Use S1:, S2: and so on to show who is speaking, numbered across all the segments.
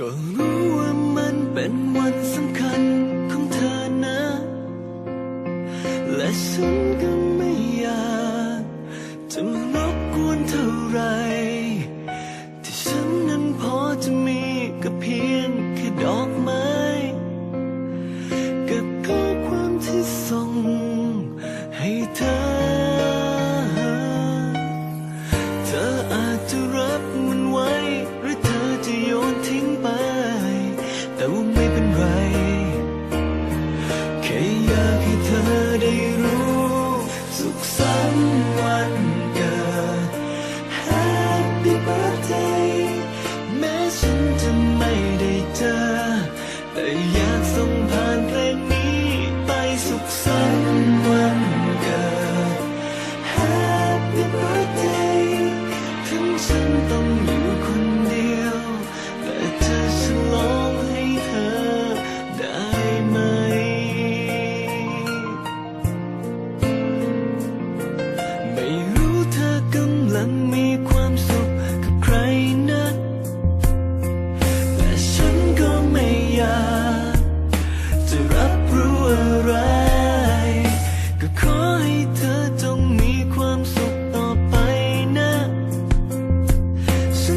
S1: ก็รู้ว่ามันเป็นวันสำคัญของเธอนะ และฉันก็ไม่อยากจะมา 当有困难。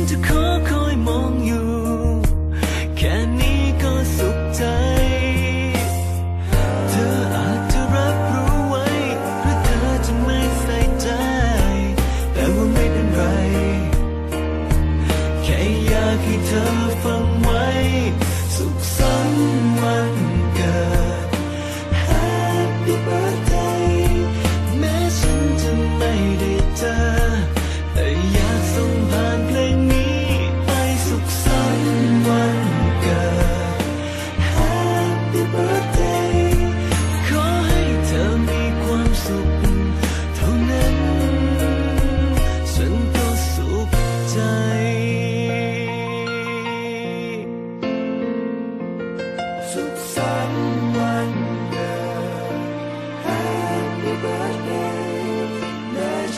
S1: จะขอคอยมองอยู่ แค่นี้ก็สุขใจ เธออาจจะรับรู้ไว้ หรือเธอจะไม่ใส่ใจ แต่ว่าไม่เป็นไร แค่อยากให้เธอ